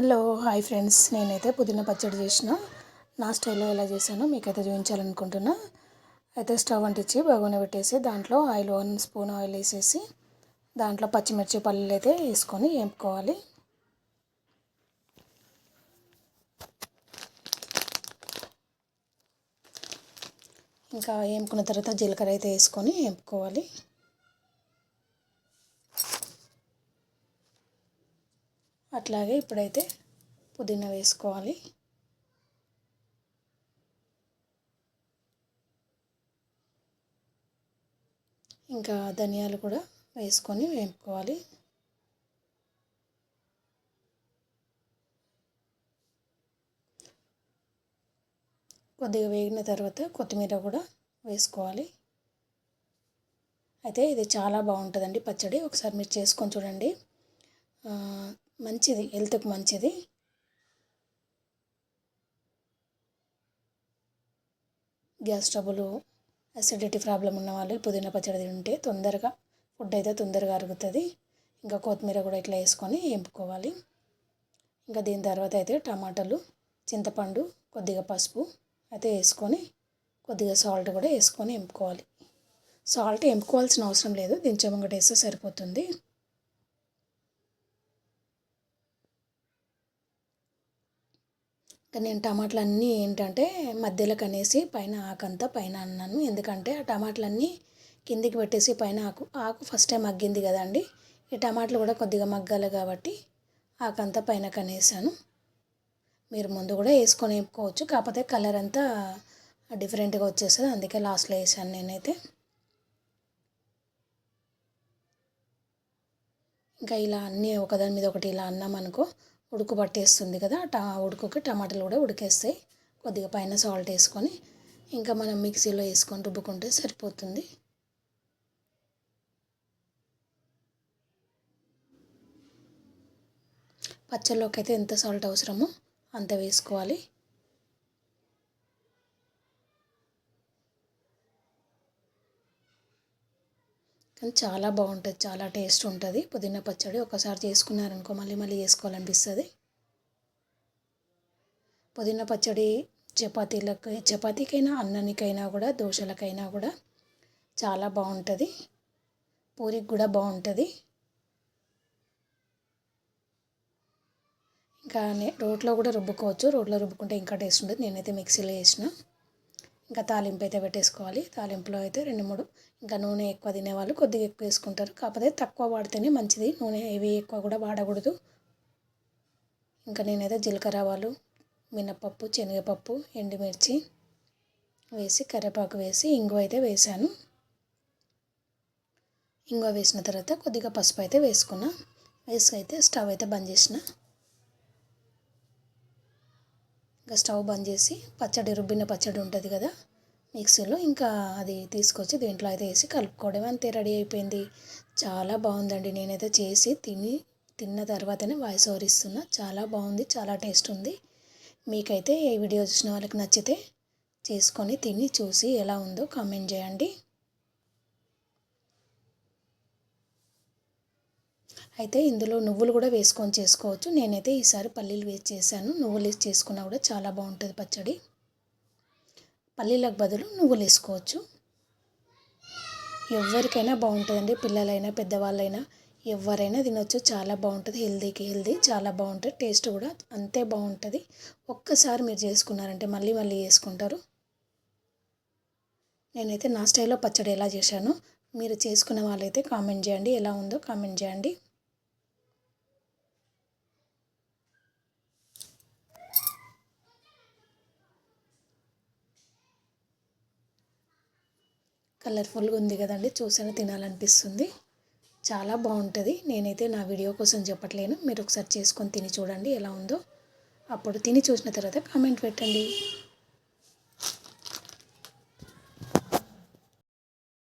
Hello hi friends. నేనైతే పుదీనా పచ్చడి చేసిన. నా స్టైల్లో ఎలా చేశానో మీకైతే చూపించాలనుకుంటున్నా. అయితే స్టవ్ అంటించి బగోన పెట్టేసి దాంట్లో ఆయిల్ వన్ స్పూన్ ఆయిల్ వేసేసి దాంట్లో పచ్చిమిర్చి పల్లీలు అయితే వేసుకొని వేపుకోవాలి. ఇంకా వేపుకున్న తర్వాత జీలకర్ర అయితే వేసుకొని వేపుకోవాలి. అట్లాగే ఇప్పుడైతే పుదీనా వేసుకోవాలి. ఇంకా ధనియాలు కూడా వేసుకొని వేపుకోవాలి. కొద్దిగా వేగిన తర్వాత కొత్తిమీర కూడా వేసుకోవాలి. అయితే ఇది చాలా బాగుంటుందండి పచ్చడి. ఒకసారి మీరు చేసుకొని చూడండి. మంచిది హెల్త్కి మంచిది. గ్యాస్ ట్రబుల్ అసిడిటీ ప్రాబ్లం ఉన్న వాళ్ళు పుదీనా పచ్చడి తింటే తొందరగా ఫుడ్ అయితే తొందరగా అరుగుతుంది. ఇంకా కొత్తిమీర కూడా ఇట్లా వేసుకొని వేపుకోవాలి ఇంకా దీని తర్వాత అయితే టమాటాలు చింతపండు కొద్దిగా పసుపు అయితే వేసుకొని కొద్దిగా సాల్ట్ కూడా వేసుకొని ఎంపుకోవాలి. సాల్ట్ ఎంపుకోవాల్సిన అవసరం లేదు దించమంగట వేస్తే సరిపోతుంది. నేను టమాటాలన్నీ ఏంటంటే మధ్యలో కనేసి పైన ఆకంతా పైన అన్నాను. ఎందుకంటే ఆ టమాటాలన్నీ కిందికి పెట్టేసి పైన ఆకు ఆకు ఫస్ట్ టైం మగ్గింది కదండి. ఈ టమాటాలు కూడా కొద్దిగా మగ్గాలి కాబట్టి ఆకంతా పైన కనేసాను. మీరు ముందు కూడా వేసుకొని వేపుకోవచ్చు. కాకపోతే కలర్ అంతా డిఫరెంట్గా వచ్చేస్తుంది. అందుకే లాస్ట్లో వేసాను నేనైతే. ఇంకా ఇలా అన్నీ ఒకదాని మీద ఒకటి ఇలా అన్నాం అనుకో ఉడుకు పట్టేస్తుంది కదా టా ఉడుకుకి టమాటాలు కూడా ఉడికేస్తాయి. కొద్దిగా పైన సాల్ట్ వేసుకొని ఇంకా మనం మిక్సీలో వేసుకొని రుబ్బుకుంటే సరిపోతుంది. పచ్చళ్ళలోకి అయితే ఎంత సాల్ట్ అవసరమో అంత వేసుకోవాలి. కానీ చాలా బాగుంటుంది చాలా టేస్ట్ ఉంటుంది. పుదీనా పచ్చడి ఒకసారి చేసుకున్నారనుకో మళ్ళీ మళ్ళీ చేసుకోవాలనిపిస్తుంది. పుదీనా పచ్చడి చపాతీలకు చపాతీకైనా అన్నానికైనా కూడా దోశలకైనా కూడా చాలా బాగుంటుంది. పూరికి కూడా బాగుంటుంది. ఇంకా రోట్లో కూడా రుబ్బుకోవచ్చు. రోట్లో రుబ్బుకుంటే ఇంకా టేస్ట్ ఉంటుంది నేనైతే మిక్సీలో వేసిన. ఇంకా తాలింపు అయితే పెట్టేసుకోవాలి. తాలింపులో అయితే రెండు మూడు ఇంకా నూనె ఎక్కువ తినేవాళ్ళు కొద్దిగా ఎక్కువ వేసుకుంటారు. కాకపోతే తక్కువ వాడితేనే మంచిది. నూనె ఏవి ఎక్కువ కూడా వాడకూడదు. ఇంకా నేనైతే జీలకర్ర ఆవాలు మినపప్పు శనగపప్పు ఎండుమిర్చి వేసి కరివేపాకు వేసి ఇంగువ అయితే వేసాను. ఇంగువ వేసిన తర్వాత కొద్దిగా పసుపు అయితే వేసుకున్నా. వేసి అయితే స్టవ్ అయితే బంద్ చేసిన. ఇంకా స్టవ్ బంద్ చేసి పచ్చడి రుబ్బిన పచ్చడి ఉంటుంది కదా మిక్సీలో ఇంకా అది తీసుకొచ్చి దీంట్లో అయితే వేసి కలుపుకోవడం. అంతే రెడీ అయిపోయింది. చాలా బాగుందండి. నేనైతే చేసి తిని తిన్న తర్వాతనే వాయిస్ ఓవర్ ఇస్తున్నా. చాలా బాగుంది చాలా టేస్ట్ ఉంది. మీకైతే ఈ వీడియో చూసిన వాళ్ళకి నచ్చితే చేసుకొని తిని చూసి ఎలా ఉందో కామెంట్ చేయండి. అయితే ఇందులో నువ్వులు కూడా వేసుకొని చేసుకోవచ్చు. నేనైతే ఈసారి పల్లీలు వేసి చేశాను. నువ్వులు వేసి చేసుకున్నా కూడా చాలా బాగుంటుంది పచ్చడి. పల్లీలకు బదులు నువ్వులు వేసుకోవచ్చు. ఎవరికైనా బాగుంటుందండి. పిల్లలైనా పెద్దవాళ్ళైనా ఎవరైనా తినొచ్చు. చాలా బాగుంటుంది. హెల్దీకి హెల్దీ చాలా బాగుంటుంది. టేస్ట్ కూడా అంతే బాగుంటుంది. ఒక్కసారి మీరు చేసుకున్నారంటే మళ్ళీ మళ్ళీ చేసుకుంటారు. నేనైతే నా స్టైల్లో పచ్చడి ఎలా చేశానో మీరు చేసుకున్న వాళ్ళైతే కామెంట్ చేయండి. ఎలా ఉందో కామెంట్ చేయండి. కలర్ఫుల్గా ఉంది కదండి. చూసాను తినాలనిపిస్తుంది. చాలా బాగుంటుంది. నేనైతే నా వీడియో కోసం చెప్పట్లేను. మీరు ఒకసారి చేసుకొని తిని చూడండి ఎలా ఉందో. అప్పుడు తిని చూసిన తర్వాత కామెంట్ పెట్టండి.